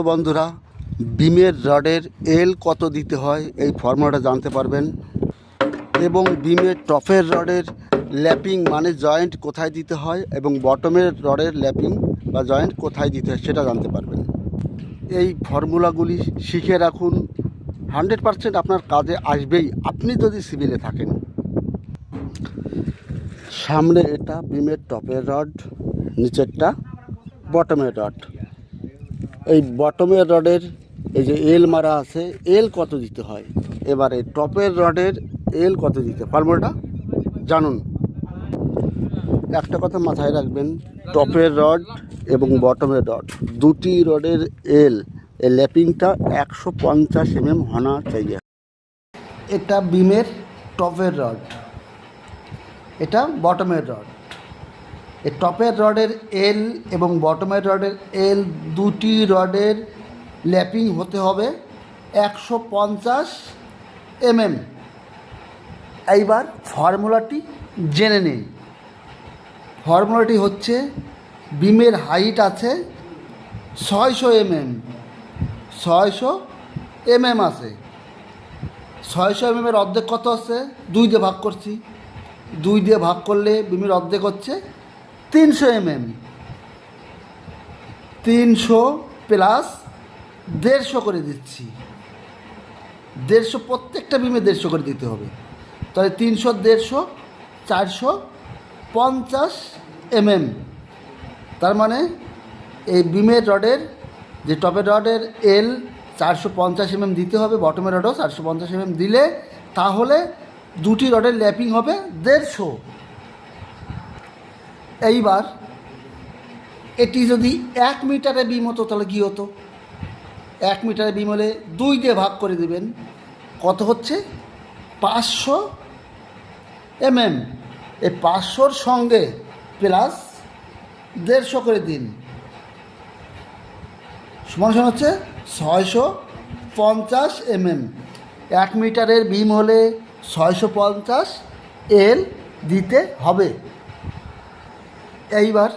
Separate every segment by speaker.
Speaker 1: বন্ধুরা, বিমের রডের এল কত দিতে হয় এই ফর্মুলাটা জানতে পারবেন। এবং বিমের টপের রডের ল্যাপিং মানে জয়েন্ট কোথায় দিতে হয় এবং বটমের রডের ল্যাপিং বা জয়েন্ট কোথায় দিতে হয় সেটা জানতে পারবেন। এই ফর্মুলাগুলি শিখে রাখুন। হান্ড্রেড পারসেন্ট আপনার কাজে আসবেই। আপনি যদি সিভিলে থাকেন, সামনে এটা বিমের টপের রড, নিচেরটা বটমের রড। এই বটমের রডের এই যে এল মারা আছে এল কত দিতে হয়? এবারে টপের রডের এল কত দিতে ফর্মুলাটা জানুন। একটা কথা মাথায় রাখবেন টপের রড এবং বটমের রড, দুটি রডের এল এই ল্যাপিংটা একশো পঞ্চাশ এমএম হনা চাইয়ে। এটা বিমের টপের রড, এটা বটমের রড। টপের রডের এল এবং বটমের রডের এল দুটি রডের ল্যাপিং হতে হবে একশো পঞ্চাশ এমএম। এইবার ফর্মুলাটি জেনে নিন। ফর্মুলাটি হচ্ছে বিমের হাইট আছে ছয়শো এমএম। ছয়শো এমএম আছে। ছয়শো এমএম এর অর্ধেক কত আছে দুই দিয়ে ভাগ করছি। দুই দিয়ে ভাগ করলে বিমের অর্ধেক হচ্ছে তিনশো এমএম। তিনশো প্লাস দেড়শো করে দিচ্ছি। দেড়শো, প্রত্যেকটা বিমে দেড়শো করে দিতে হবে। তাহলে তিনশো, দেড়শো, চারশো, পঞ্চাশ এমএম। তার মানে এই বিমের রডের যে টপের রডের এল চারশো পঞ্চাশ এমএম দিতে হবে বটমের রডও চারশো পঞ্চাশ এমএম দিলে তাহলে দুটি রডের ল্যাপিং হবে দেড়শো। এইবার, এটি যদি এক মিটারে বিম হতো তাহলে কী হতো? এক মিটারে বিম হলে দুই দিয়ে ভাগ করে দেবেন। কত হচ্ছে? পাঁচশো এমএম। এই পাঁচশোর সঙ্গে প্লাস দেড়শো করে দিন। সমান সমান হচ্ছে ছয়শো পঞ্চাশ এমএম। এক মিটারের বিম হলে ছয়শো পঞ্চাশ এল দিতে হবে। এইবার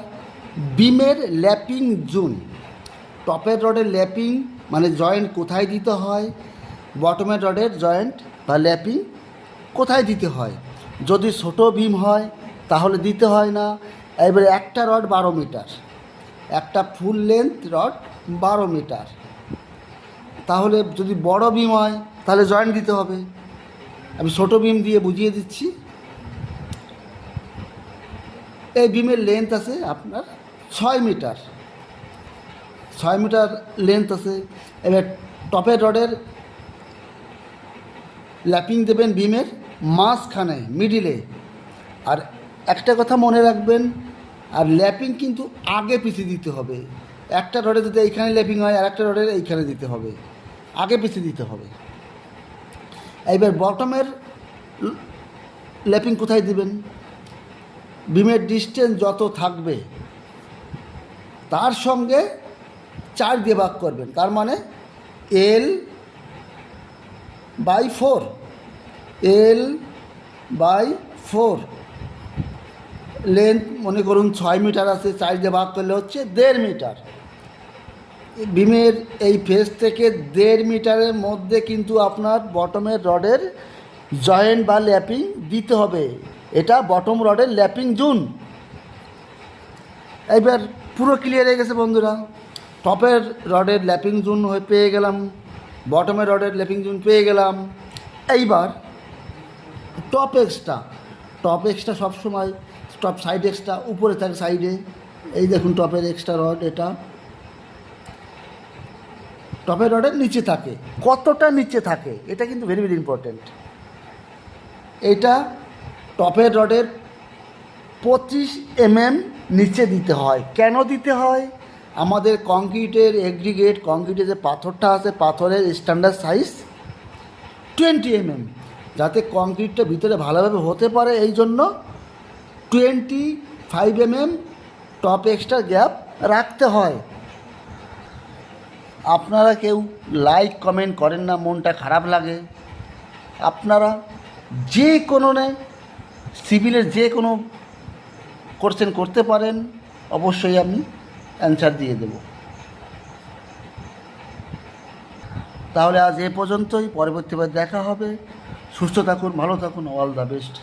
Speaker 1: বিমের ল্যাপিং জুন। টপের রডের ল্যাপিং মানে জয়েন্ট কোথায় দিতে হয়, বটমের রডের জয়েন্ট বা ল্যাপিং কোথায় দিতে হয়। যদি ছোট বিম হয়, তাহলে দিতে হয় না। এবারে একটা রড বারো মিটার। একটা ফুল লেন্থ রড বারো মিটার। তাহলে যদি বড় বিম হয়, তাহলে জয়েন্ট দিতে হবে। আমি ছোট বিম দিয়ে বুঝিয়ে দিচ্ছি। এই বিমের লেন্থ আছে আপনার ছয় মিটার। ছয় মিটার লেন্থ আছে। এবার টপের রডের ল্যাপিং দেবেন বিমের মাঝখানে মিডিলে আর একটা কথা মনে রাখবেন, আর ল্যাপিং কিন্তু আগে পিছিয়ে দিতে হবে। একটা রডে যদি এইখানে ল্যাপিং হয় আর একটা রডের এইখানে দিতে হবে। আগে পিছিয়ে দিতে হবে। এইবার বটমের ল্যাপিং কোথায় দিবেন? বিমের ডিস্টেন্স যত থাকবে, তার সঙ্গে চার দিয়ে ভাগ করবেন। তার মানে L by four L by four length মনে করুন ছয় মিটার আছে, চার দিয়ে ভাগ করলে হচ্ছে দেড় মিটার। বিমের এই ফেস থেকে দেড় মিটারের মধ্যে কিন্তু আপনার বটমের রডের জয়েন্ট বা ল্যাপিং দিতে হবে। এটা বটম রডের ল্যাপিং জুন এইবার পুরো ক্লিয়ার হয়ে গেছে বন্ধুরা। টপের রডের ল্যাপিং জুন হয়ে পেয়ে গেলাম। বটমের রডের ল্যাপিং জুন পেয়ে গেলাম। এইবার টপ এক্সট্রা টপ এক্সট্রা সবসময় টপ সাইড এক্সট্রা উপরে থাকে সাইডে এই দেখুন টপের এক্সট্রা রড এটা। টপের রডের নিচে থাকে। কতটা নিচে থাকে, এটা কিন্তু ভেরি ভেরি ইম্পর্ট্যান্ট এটা টপের রডের পঁচিশ এমএম নিচে দিতে হয়। কেন দিতে হয়? আমাদের কংক্রিটের এগ্রিগেট কংক্রিটের যে পাথরটা আছে, পাথরের স্ট্যান্ডার্ড সাইজ টোয়েন্টি এমএম। যাতে কংক্রিটটা ভিতরে ভালোভাবে হতে পারে, এই জন্য twenty five MM top extra gap রাখতে হয়। আপনারা কেউ লাইক কমেন্ট করেন না, মনটা খারাপ লাগে। আপনারা যে কোনো সিভিলের যে কোনো কোশ্চেন করতে পারেন, অবশ্যই আমি অ্যান্সার দিয়ে দেব। তাহলে আজ এ পর্যন্তই পরবর্তীবার দেখা হবে। সুস্থ থাকুন, ভালো থাকুন অল দ্য বেস্ট